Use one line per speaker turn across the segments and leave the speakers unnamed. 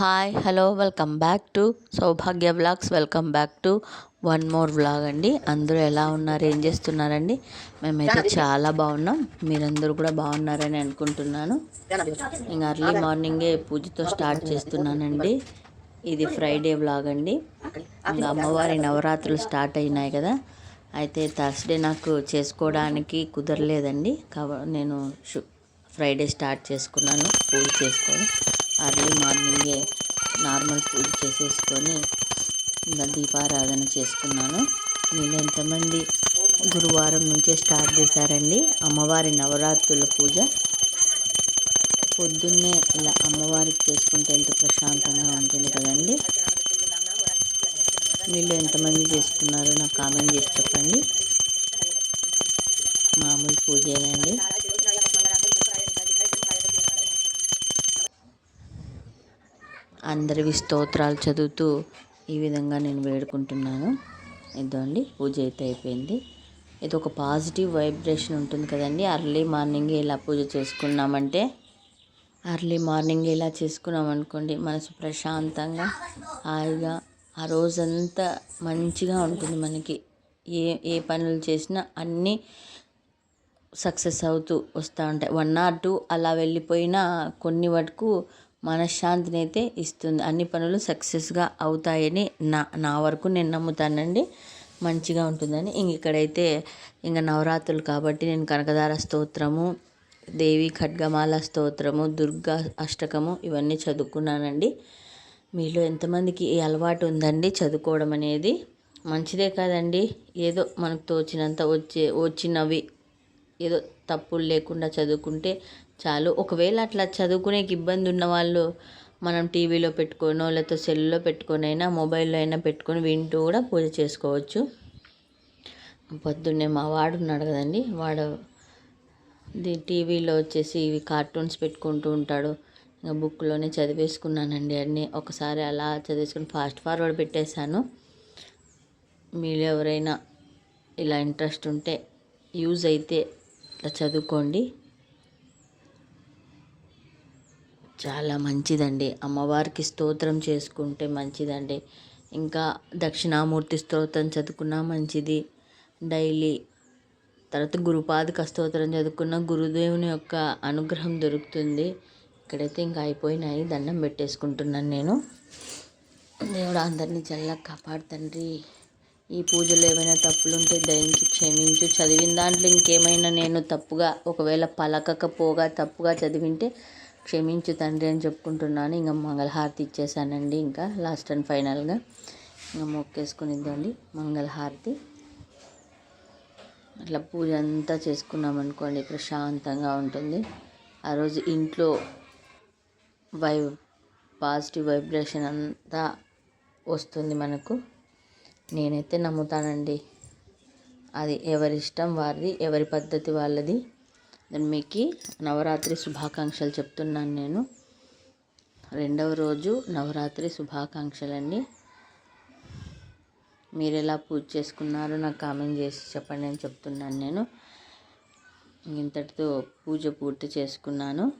Hi hello welcome back to Soubhagya vlogs welcome back to one more vlog అండి. అందరూ ఎలా ఉన్నారు? ఏం చేస్తున్నారండి? మేమైతే చాలా బాగున్నాం. మీరందరూ కూడా బాగున్నారని అనుకుంటున్నాను. ఇంకా అర్లీ మార్నింగే పూజతో స్టార్ట్ చేస్తున్నానండి. ఇది ఫ్రైడే వ్లాగ్ అండి. ఇంకా అమ్మవారి నవరాత్రులు స్టార్ట్ అయినాయి కదా. అయితే థర్స్డే నాకు చేసుకోవడానికి కుదరలేదండి. నేను ఫ్రైడే స్టార్ట్ చేసుకున్నాను. పూజ చేసుకోవడం అర్లీ మార్నింగే నార్మల్ పూజ చేసేసుకొని ఇంకా దీపారాధన చేసుకున్నాను. మీరు ఎంతమంది గురువారం నుంచే స్టార్ట్ చేశారండి? అమ్మవారి నవరాత్రుల పూజ. పొద్దున్నే ఇలా అమ్మవారికి చేసుకుంటే ఎంత ప్రశాంతంగా ఉంటుంది కదండి? మీరు ఎంతమంది చేసుకున్నారో నాకు కామెంట్ చేసి చెప్పండి. మామూలు పూజేనండి. అందరివి స్తోత్రాలు చదువుతూ ఈ విధంగా నేను వేడుకుంటున్నాను. ఇదండి పూజ అయితే అయిపోయింది. ఇది ఒక పాజిటివ్ వైబ్రేషన్ ఉంటుంది కదండి అర్లీ మార్నింగ్ ఇలా పూజ చేసుకున్నామంటే అర్లీ మార్నింగ్ ఇలా చేసుకున్నాం అనుకోండి మనసు ప్రశాంతంగా హాయిగా ఆ రోజంతా మంచిగా ఉంటుంది మనకి. ఏ ఏ పనులు చేసినా అన్నీ సక్సెస్ అవుతూ వస్తూ ఉంటాయి. వన్ ఆర్ టూ అలా వెళ్ళిపోయినా కొన్ని వరకు మనశ్శాంతిని అయితే ఇస్తుంది. అన్ని పనులు సక్సెస్గా అవుతాయని నా నా వరకు నేను నమ్ముతానండి. మంచిగా ఉంటుందని. ఇంక ఇక్కడైతే ఇంకా నవరాత్రులు కాబట్టి నేను కనకదార స్తోత్రము దేవి ఖడ్గమాల స్తోత్రము దుర్గా అష్టకము ఇవన్నీ చదువుకున్నానండి. మీలో ఎంతమందికి ఈ అలవాటు ఉందండి చదువుకోవడం అనేది? మంచిదే కాదండి. ఏదో మనకు తోచినంత వచ్చే వచ్చినవి ఏదో తప్పులు లేకుండా చదువుకుంటే చాలు. ఒకవేళ అట్లా చదువుకునేకి ఇబ్బంది ఉన్న వాళ్ళు మనం టీవీలో పెట్టుకోనో లేకపోతే సెల్లో పెట్టుకొని అయినా మొబైల్లో అయినా పెట్టుకొని వింటూ కూడా పూజ చేసుకోవచ్చు. పొద్దున్నే మా వాడు ఉన్నాడు కదండి. వాడు టీవీలో వచ్చేసి ఇవి కార్టూన్స్ పెట్టుకుంటూ ఉంటాడు. ఇంకా బుక్లోనే చదివేసుకున్నానండి అన్నీ. ఒకసారి అలా చదివేసుకుని ఫాస్ట్ ఫార్వర్డ్ పెట్టేశాను. మీరు ఎవరైనా ఇలా ఇంట్రెస్ట్ ఉంటే యూజ్ అయితే ఇట్లా చదువుకోండి. చాలా మంచిదండి. అమ్మవారికి స్తోత్రం చేసుకుంటే మంచిదండి. ఇంకా దక్షిణామూర్తి స్తోత్రం చదువుకున్నా మంచిది. డైలీ తర్వాత గురుపాదక స్తోత్రం చదువుకున్న గురుదేవుని యొక్క అనుగ్రహం దొరుకుతుంది. ఇక్కడైతే ఇంకా అయిపోయినాయి. దండం పెట్టేసుకుంటున్నాను నేను. దేవుడు అందరినీ చల్లగా కాపాడుతండ్రి ఈ పూజలో ఏమైనా తప్పులుంటే దయించి క్షమించు. చదివిన దాంట్లో ఇంకేమైనా నేను తప్పుగా ఒకవేళ పలకకపోగా తప్పుగా చదివింటే క్షమించు తండ్రి అని చెప్పుకుంటున్నాను. ఇంకా మంగళహారతి ఇచ్చేసానండి. ఇంకా లాస్ట్ అండ్ ఫైనల్గా ఇంకా మొక్కేసుకునిద్దండి మంగళహారతి. అట్లా పూజ అంతా చేసుకున్నాం అనుకోండి ప్రశాంతంగా ఉంటుంది. ఆ రోజు ఇంట్లో వై పాజిటివ్ వైబ్రేషన్ అంతా వస్తుంది మనకు. నేనైతే నమ్ముతానండి. అది ఎవరి ఇష్టం వారిది ఎవరి పద్ధతి వాళ్ళది. మీకు నవరాత్రి శుభాకాంక్షలు చెప్తున్నాను నేను. రెండవ రోజు నవరాత్రి శుభాకాంక్షలు అండి మీరు ఎలా పూజ చేసుకున్నారో నాకు కామెంట్ చేసి చెప్పండి నేను చెప్తున్నాను నేను. ఇంతటితో పూజ పూర్తి చేసుకున్నాను.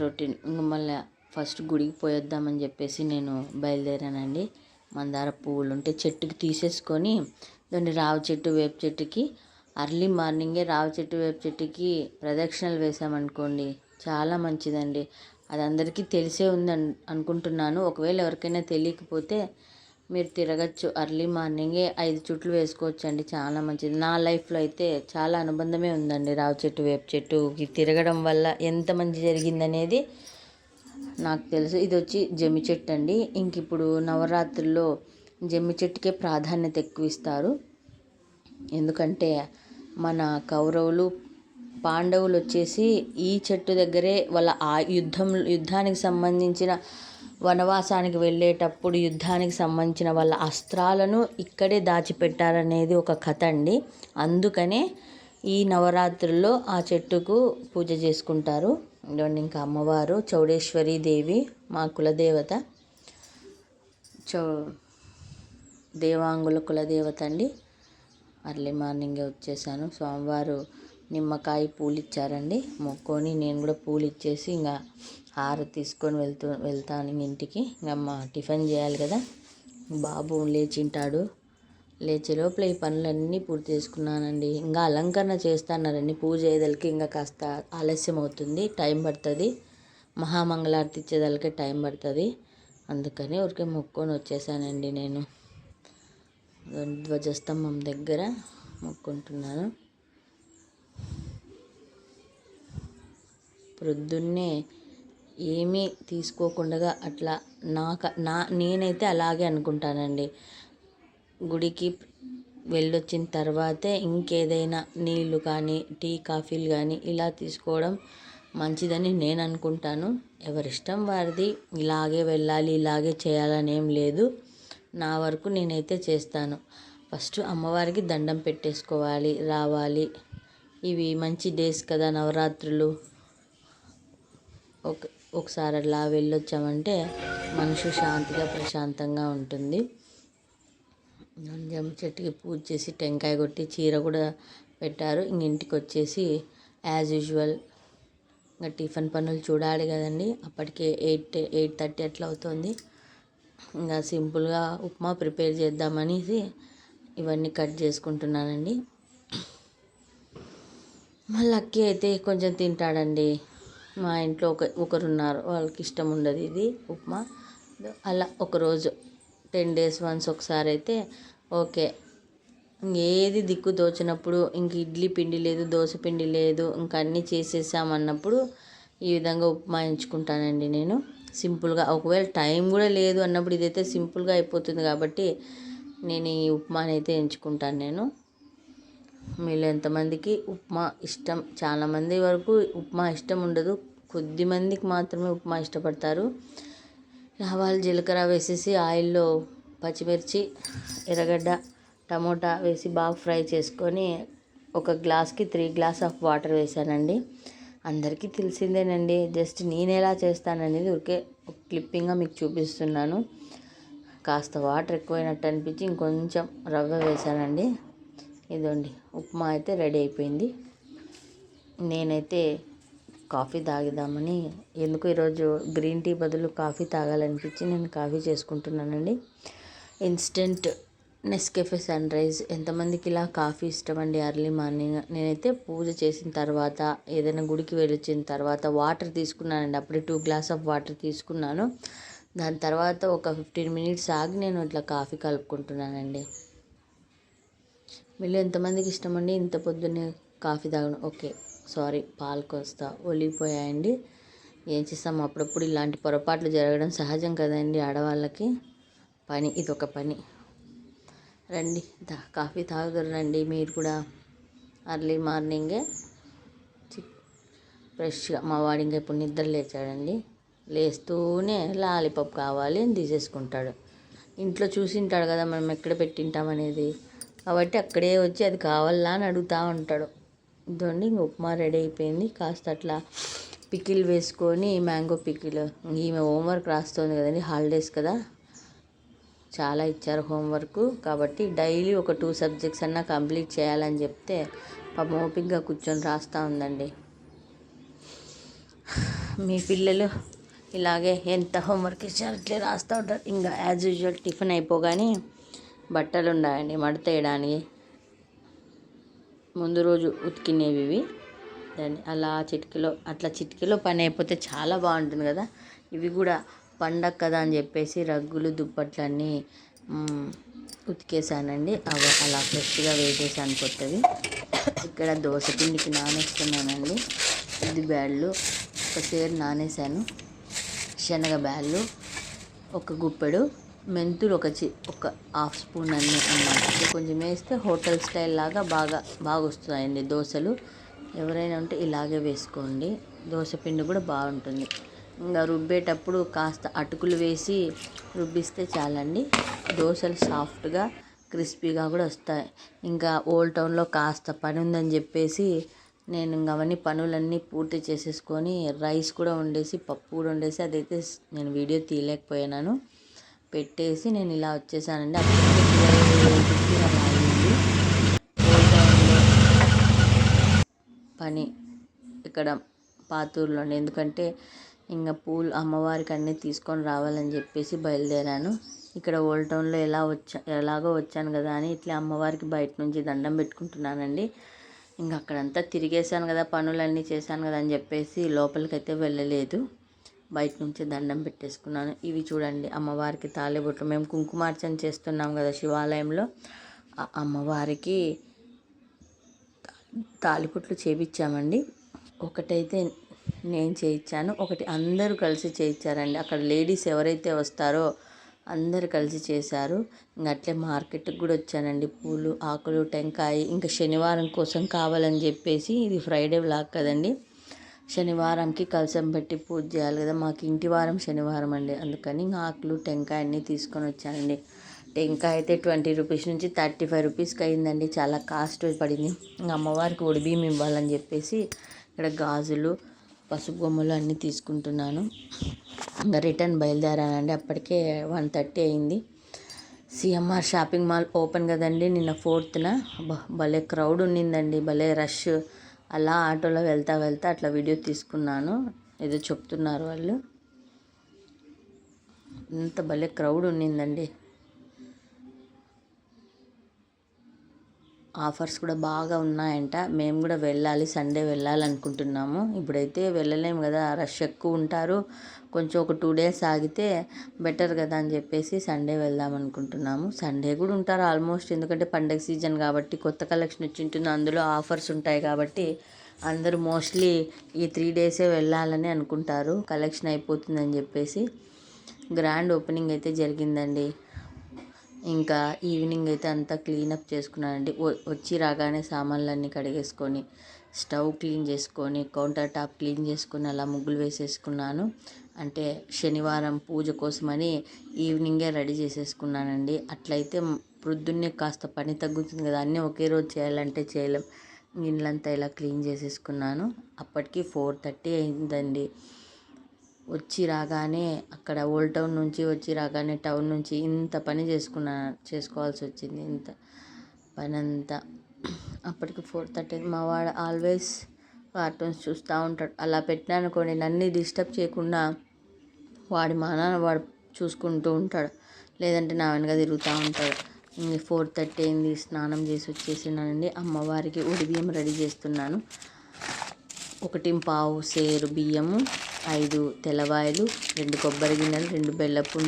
రొటీన్ ఇంక మళ్ళీ ఫస్ట్ గుడికి పోయొద్దామని చెప్పేసి నేను బయలుదేరానండి. మందార పువ్వులు ఉంటే చెట్టుకి తీసేసుకొని దాన్ని రావి చెట్టు వేప చెట్టుకి అర్లీ మార్నింగే రావి చెట్టు వేప చెట్టుకి ప్రదక్షిణలు వేసామనుకోండి చాలా మంచిదండి. అది అందరికీ తెలిసే ఉంది అనుకుంటున్నాను. ఒకవేళ ఎవరికైనా తెలియకపోతే మీరు తిరగచ్చు. అర్లీ మార్నింగే ఐదు చుట్లు వేసుకోవచ్చు అండి చాలా మంచిది. నా లైఫ్లో అయితే చాలా అనుబంధమే ఉందండి రావి చెట్టు వేప చెట్టుకి తిరగడం వల్ల ఎంత మంచి జరిగిందనేది నాకు తెలుసు. ఇది వచ్చి జమ్మి చెట్టు అండి. ఇంక ఇప్పుడు నవరాత్రుల్లో జమ్మి చెట్టుకే ప్రాధాన్యత ఎక్కువ ఇస్తారు ఎందుకంటే మన కౌరవులు పాండవులు వచ్చేసి ఈ చెట్టు దగ్గరే వాళ్ళ ఆ యుద్ధం యుద్ధానికి సంబంధించిన వనవాసానికి వెళ్ళేటప్పుడు యుద్ధానికి సంబంధించిన వాళ్ళ అస్త్రాలను ఇక్కడే దాచిపెట్టారనేది ఒక కథ అండి. అందుకనే ఈ నవరాత్రుల్లో ఆ చెట్టుకు పూజ చేసుకుంటారు. ఇదిగోండి ఇంకా అమ్మవారు చౌడేశ్వరి దేవి మా కులదేవత. చౌ దేవాంగుల కులదేవత అండి. అర్లీ మార్నింగే వచ్చేసాను. స్వామివారు నిమ్మకాయ పూలు ఇచ్చారండి మొక్కొని నేను కూడా పూలు ఇచ్చేసి ఇంకా హార తీసుకొని వెళ్తూ వెళ్తాను ఇంటికి. ఇంకా టిఫిన్ చేయాలి కదా. బాబు లేచింటాడు. లేచే లోపల ఈ పనులన్నీ పూర్తి చేసుకున్నానండి. ఇంకా అలంకరణ చేస్తున్నారండి. పూజ అయ్యేదలకి ఇంకా కాస్త ఆలస్యం అవుతుంది టైం పడుతుంది. మహామంగళారతి ఇచ్చేదలకే టైం పడుతుంది. అందుకని ఊరికే మొక్కొని వచ్చేసానండి నేను. ధ్వజస్తంభం దగ్గర మొక్కుంటున్నాను. ప్రొద్దున్నే ఏమీ తీసుకోకుండా అట్లా నాక నా నేనైతే అలాగే అనుకుంటానండి. గుడికి వెళ్ళొచ్చిన తర్వాతే ఇంకేదైనా నీళ్ళు కానీ టీ కాఫీలు కానీ ఇలా తీసుకోవడం మంచిదని నేను అనుకుంటాను ఎవరిష్టం వారిది ఇలాగే వెళ్ళాలి ఇలాగే చేయాలని ఏం లేదు. నా వరకు నేనైతే చేస్తాను. ఫస్ట్ అమ్మవారికి దండం పెట్టేసుకోవాలి రావాలి. ఇవి మంచి డేస్ కదా నవరాత్రులు. ఒక ఒకసారి అలా వెళ్ళొచ్చామంటే మనసు శాంతిగా ప్రశాంతంగా ఉంటుంది. జమ్మ చెట్టుకి పూజ చేసి టెంకాయ కొట్టి చీర కూడా పెట్టారు. ఇంక ఇంటికి వచ్చేసి యాజ్ యూజువల్ ఇంకా టిఫిన్ పనులు చూడాలి కదండి. అప్పటికే ఎయిట్ ఎయిట్ థర్టీ అట్లా అవుతుంది. ఇంకా సింపుల్గా ఉప్మా ప్రిపేర్ చేద్దామనేసి ఇవన్నీ కట్ చేసుకుంటున్నానండి. మళ్ళీ అక్కి అయితే కొంచెం తింటాడండి. మా ఇంట్లో ఒక ఒకరు ఉన్నారు వాళ్ళకి ఇష్టం ఉండదు ఇది ఉప్మా. అలా ఒకరోజు టెన్ డేస్ వన్స్ ఒకసారి అయితే ఓకే. ఏది దిక్కు దోచినప్పుడు ఇంక ఇడ్లీ పిండి లేదు దోశ పిండి లేదు ఇంక అన్నీ చేసేసామన్నప్పుడు ఈ విధంగా ఉప్మా ఎంచుకుంటానండి నేను. సింపుల్గా. ఒకవేళ టైం కూడా లేదు అన్నప్పుడు ఇదైతే సింపుల్గా అయిపోతుంది కాబట్టి నేను ఈ ఉప్మాని అయితే ఎంచుకుంటాను నేను. మీలో ఎంతమందికి ఉప్మా ఇష్టం? చాలామంది వరకు ఉప్మా ఇష్టం ఉండదు. కొద్ది మందికి మాత్రమే ఉప్మా ఇష్టపడతారు. ఆవాలు జీలకర్ర వేసేసి ఆయిల్లో పచ్చిమిర్చి ఎర్రగడ్డ టమోటా వేసి బాగా ఫ్రై చేసుకొని ఒక గ్లాస్కి త్రీ గ్లాస్ ఆఫ్ వాటర్ వేసానండి. అందరికీ తెలిసిందేనండి. జస్ట్ నేను ఎలా చేస్తాననేది ఊరికే ఒక క్లిప్పింగ్గా మీకు చూపిస్తున్నాను. కాస్త వాటర్ ఎక్కువైనట్టు అనిపించి ఇంకొంచెం రవ్వ వేసానండి ఇదండి ఉప్మా అయితే రెడీ అయిపోయింది. నేనైతే కాఫీ తాగిదామని ఎందుకు ఈరోజు గ్రీన్ టీ బదులు కాఫీ తాగాలనిపించి నేను కాఫీ చేసుకుంటున్నానండి. ఇన్స్టెంట్ నెస్కెఫే సన్ రైజ్ ఎంతమందికి ఇలా కాఫీ ఇష్టం అండి అర్లీ మార్నింగ్? నేనైతే పూజ చేసిన తర్వాత ఏదైనా గుడికి వెళ్ళొచ్చిన తర్వాత వాటర్ తీసుకున్నానండి. అప్పుడే టూ గ్లాస్ ఆఫ్ వాటర్ తీసుకున్నాను. దాని తర్వాత ఒక ఫిఫ్టీన్ మినిట్స్ ఆగి నేను ఇట్లా కాఫీ కలుపుకుంటున్నానండి. వీళ్ళు ఎంతమందికి ఇష్టం అండి ఇంత పొద్దున్నే కాఫీ తాగడం. ఓకే సారీ పాలు కోస్తా ఒలిగిపోయాయండి. ఏం చేస్తాం? అప్పుడప్పుడు ఇలాంటి పొరపాట్లు జరగడం సహజం కదండి ఆడవాళ్ళకి. పని ఇది ఒక పని. రండి. కాఫీ తాగుతారు రండి. మీరు కూడా అర్లీ మార్నింగే ఫ్రెష్గా మా వాడు ఇంకా ఇప్పుడు నిద్ర లేచాడండి. లేస్తూనే లాలీపాప్ కావాలి అని తీసేసుకుంటాడు. ఇంట్లో చూసింటాడు కదా మనం ఎక్కడ పెట్టింటాం అనేది. కాబట్టి అక్కడే వచ్చి అది కావాలా అని అడుగుతూ ఉంటాడు. ఇదండి ఇంక ఉప్మా రెడీ అయిపోయింది. కాస్త అట్లా పికిల్ వేసుకొని మ్యాంగో పికిల్ ఈమె హోంవర్క్ రాస్తుంది కదండి హాలిడేస్ కదా. చాలా ఇచ్చారు హోంవర్క్. కాబట్టి డైలీ ఒక టూ సబ్జెక్ట్స్ అన్నా కంప్లీట్ చేయాలని చెప్తే పాపం ఓపిక్గా కూర్చొని రాస్తూ ఉందండి. మీ పిల్లలు ఇలాగే ఎంత హోంవర్క్ ఇచ్చారు అట్లే రాస్తూ ఉంటారు. ఇంకా యాజ్ యూజువల్ టిఫిన్ అయిపోగానే బట్టలు ఉన్నాయండి మడత వేయడానికి ముందు రోజు ఉతికినేవి ఇవి. దాన్ని అలా చిటికలో అట్లా చిటికలో పని అయిపోతే చాలా బాగుంటుంది కదా. ఇవి కూడా పండగ కదా అని చెప్పేసి రగ్గులు దుప్పట్లన్నీ ఉతికేసానండి అవి అలా ఫ్రెష్గా వేసేసాను కొత్తవి. ఇక్కడ దోశ పిండికి నానేస్తున్నానండి. ఇది బ్యాళ్ళు ఒక సేరు నానేసాను శనగ బ్యాళ్ళు ఒక గుప్పెడు మెంతులు ఒక చి ఒక హాఫ్ స్పూన్ అన్ని అన్నమాట. కొంచెం వేస్తే హోటల్ స్టైల్ లాగా బాగా బాగా వస్తాయండి దోశలు. ఎవరైనా ఉంటే ఇలాగే వేసుకోండి. దోశ పిండి కూడా బాగుంటుంది. ఇంకా రుబ్బేటప్పుడు కాస్త అటుకులు వేసి రుబ్బిస్తే చాలండి. దోశలు సాఫ్ట్గా క్రిస్పీగా కూడా వస్తాయి. ఇంకా ఓల్డ్ టౌన్లో కాస్త పని ఉందని చెప్పేసి నేను ఇంకా అవన్నీ పనులన్నీ పూర్తి చేసేసుకొని రైస్ కూడా వండేసి పప్పు కూడా వండేసి అదైతే నేను వీడియో తీయలేకపోయాను పెట్టేసి నేను ఇలా వచ్చేసానండి. అప్పుడు పని ఇక్కడ పాతూరులోనే. ఎందుకంటే ఇంకా పూలు అమ్మవారికి అన్నీ తీసుకొని రావాలని చెప్పేసి బయలుదేరాను. ఇక్కడ ఓల్డ్ టౌన్లో ఎలా వచ్చా ఎలాగో వచ్చాను కదా అని ఇట్లా అమ్మవారికి బయట నుంచి దండం పెట్టుకుంటున్నానండి. ఇంకా అక్కడంతా తిరిగేసాను కదా పనులన్నీ చేశాను కదా అని చెప్పేసి లోపలికైతే వెళ్ళలేదు. బయట నుంచి దండం పెట్టేసుకున్నాను. ఇవి చూడండి అమ్మవారికి తాళిబొట్లు మేము కుంకుమార్చన చేస్తున్నాం కదా శివాలయంలో. అమ్మవారికి తాలిపుట్లు చేపించామండి. ఒకటైతే నేను చేయించాను. ఒకటి అందరూ కలిసి చేయించారండి. అక్కడ లేడీస్ ఎవరైతే వస్తారో అందరు కలిసి చేశారు. ఇంకా అట్లే మార్కెట్కి కూడా వచ్చానండి. పూలు ఆకులు టెంకాయ ఇంకా శనివారం కోసం కావాలని చెప్పేసి ఇది ఫ్రైడే బ్లాక్ కదండి. శనివారంకి కలసం పెట్టి పూజ చేయాలి కదా. మాకు ఇంటి వారం శనివారం అండి. అందుకని ఇంకా ఆకులు టెంకాయ అన్నీ తీసుకొని వచ్చానండి. టెంకాయ అయితే ట్వంటీ రూపీస్ నుంచి థర్టీ ఫైవ్ రూపీస్కి అయిందండి. చాలా కాస్ట్ పడింది. ఇంకా అమ్మవారికి ఒడి ఇవ్వాలని చెప్పేసి ఇక్కడ గాజులు పసుపు బొమ్మలు అన్నీ తీసుకుంటున్నాను. ఇంకా రిటర్న్ బయలుదేరానండి. అప్పటికే వన్ థర్టీ అయింది. సిఎంఆర్ షాపింగ్ మాల్ ఓపెన్ కదండి నిన్న ఫోర్త్న. భలే క్రౌడ్ ఉన్నిందండి. భలే రష్. అలా ఆటోలో వెళ్తా వెళ్తా అట్లా వీడియో తీసుకున్నాను. ఏదో చెప్తున్నారు వాళ్ళు. ఇంత భలే క్రౌడ్ ఉన్నిందండి. ఆఫర్స్ కూడా బాగా ఉన్నాయంట. మేము కూడా వెళ్ళాలి సండే వెళ్ళాలనుకుంటున్నాము. ఇప్పుడైతే వెళ్ళలేము కదా రష్ ఎక్కువ ఉంటారు. కొంచెం ఒక టూ డేస్ ఆగితే బెటర్ కదా అని చెప్పేసి సండే వెళ్దాం అనుకుంటున్నాము. సండే కూడా ఉంటారు ఆల్మోస్ట్ ఎందుకంటే పండగ సీజన్ కాబట్టి కొత్త కలెక్షన్ వచ్చి ఉంటుంది అందులో ఆఫర్స్ ఉంటాయి కాబట్టి అందరూ మోస్ట్లీ ఈ త్రీ డేసే వెళ్ళాలని అనుకుంటారు. కలెక్షన్ అయిపోతుందని చెప్పేసి గ్రాండ్ ఓపెనింగ్ అయితే జరిగిందండి. ఇంకా ఈవినింగ్ అయితే అంతా క్లీనప్ చేసుకున్నానండి. వచ్చి రాగానే సామాన్లన్నీ కడిగేసుకొని స్టవ్ క్లీన్ చేసుకొని కౌంటర్ టాప్ క్లీన్ చేసుకొని అలా ముగ్గులు వేసేసుకున్నాను. అంటే శనివారం పూజ కోసమని ఈవినింగే రెడీ చేసేసుకున్నానండి. అట్లయితే ప్రొద్దున్నే కాస్త పని తగ్గుతుంది కదా అన్నీ ఒకే రోజు చేయాలంటే చేయలేం. ఇళ్ళంతా ఇలా క్లీన్ చేసేసుకున్నాను. అప్పటికి ఫోర్ థర్టీ అయిందండి. వచ్చి రాగానే అక్కడ ఓల్డ్ టౌన్ నుంచి వచ్చి రాగానే టౌన్ నుంచి ఇంత పని చేసుకున్నా చేసుకోవాల్సి వచ్చింది ఇంత పని అంతా అప్పటికి ఫోర్ థర్టీ మా వాడు ఆల్వేస్ కార్టూన్స్ చూస్తూ ఉంటాడు. అలా పెట్టినా అనుకోండి నన్ను డిస్టర్బ్ చేయకుండా వాడి మా నాన్న వాడు చూసుకుంటూ ఉంటాడు. లేదంటే నా వెనక తిరుగుతూ ఉంటాడు. ఫోర్ థర్టీ అయింది స్నానం చేసి వచ్చేసినానండి. అమ్మవారికి ఉడి బియ్యం రెడీ చేస్తున్నాను. ఒకటి పావు సేరు బియ్యము ఐదు తెల్లవాయలు రెండు కొబ్బరి గిన్నెలు రెండు బెల్లపు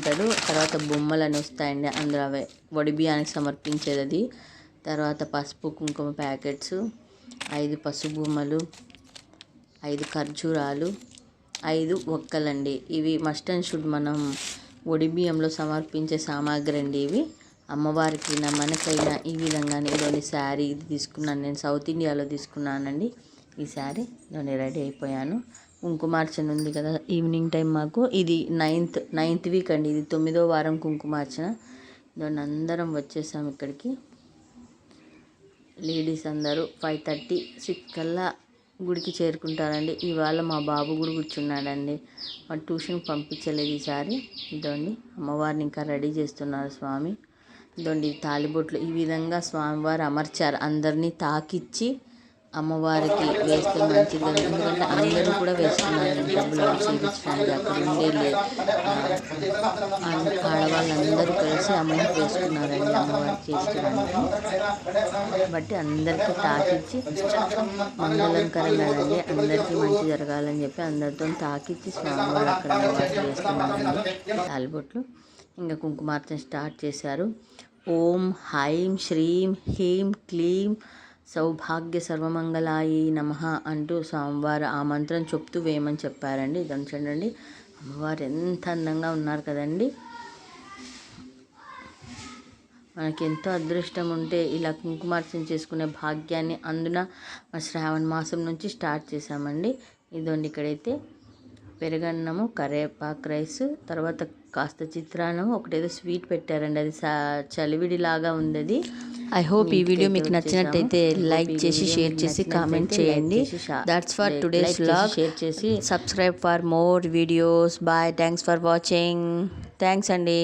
తర్వాత బొమ్మలు అని వస్తాయండి అందులో అవే. వడి బియ్యానికి సమర్పించేది అది. తర్వాత పసుపు కుంకుమ ప్యాకెట్స్ ఐదు పసుపు బొమ్మలు ఐదు ఖర్జూరాలు ఐదు ఒక్కలండి. ఇవి మస్ట్ అండ్ షుడ్ మనం ఒడి బియ్యంలో సమర్పించే సామాగ్రి అండి ఇవి. అమ్మవారికి మనకైనా ఈ విధంగానే ఇదొని శారీ ఇది తీసుకున్నాను. నేను సౌత్ ఇండియాలో తీసుకున్నానండి. ఈ శారీ నేను రెడీ అయిపోయాను. కుంకుమార్చన ఉంది కదా ఈవినింగ్ టైం మాకు. ఇది నైన్త్ నైన్త్ వీక్ అండి. ఇది తొమ్మిదో వారం కుంకుమార్చన. దాన్ని అందరం వచ్చేసాం ఇక్కడికి. లేడీస్ అందరూ ఫైవ్ థర్టీ సిక్స్ కల్లా గుడికి చేరుకుంటారండి. ఇవాళ మా బాబు కూడా కూర్చున్నాడండి. మా ట్యూషన్ పంపించలేదు ఈసారి. ఇదండి. అమ్మవారిని ఇంకా రెడీ చేస్తున్నారు స్వామి. ఇదండి తాలిబొట్లు. ఈ విధంగా స్వామివారు అమర్చారు. అందరినీ తాకిచ్చి అమ్మవారికి వేస్తే మంచిది ఎందుకంటే అందరూ కూడా వేస్తున్నారు. డబ్బులు చేయించడానికి అక్కడ ఉండే ఆడవాళ్ళందరూ కలిసి అమౌంట్ వేసుకున్నారండి అమ్మవారికి చేయించడానికి బట్టి అందరికీ తాకిచ్చి మంగళకరంగా అండి అందరికీ మంచి జరగాలని చెప్పి అందరితో తాకిచ్చి స్వామివారు అక్కడ అమ్మవారికి వేస్తున్నారండి. తాలిబొట్లు ఇంకా కుంకుమార్చన స్టార్ట్ చేశారు. ఓం హైం శ్రీం హీం క్లీం సౌభాగ్య సర్వమంగళాయి నమ అంటూ స్వామివారు ఆ మంత్రం చెప్తూ వేయమని చెప్పారండి. ఇదని చూడండి. అమ్మవారు ఎంత అందంగా ఉన్నారు కదండి. మనకి ఎంతో అదృష్టం ఉంటే ఇలా కుంకుమార్చన చేసుకునే భాగ్యాన్ని అందున శ్రావణ మాసం నుంచి స్టార్ట్ చేశామండి. ఇదండి ఇక్కడైతే పెరగన్నము కరేపాకు రైస్ తర్వాత కాస్త చిత్రాన్నం ఒకటేదో స్వీట్ పెట్టారండి. అది చలివిడిలాగా ఉంది అది. ఐ హోప్ ఈ వీడియో మీకు నచ్చినట్టయితే లైక్ చేసి షేర్ చేసి కామెంట్ చేయండి. That's for today's vlog share చేసి subscribe for more videos bye thanks for watching thanks అండి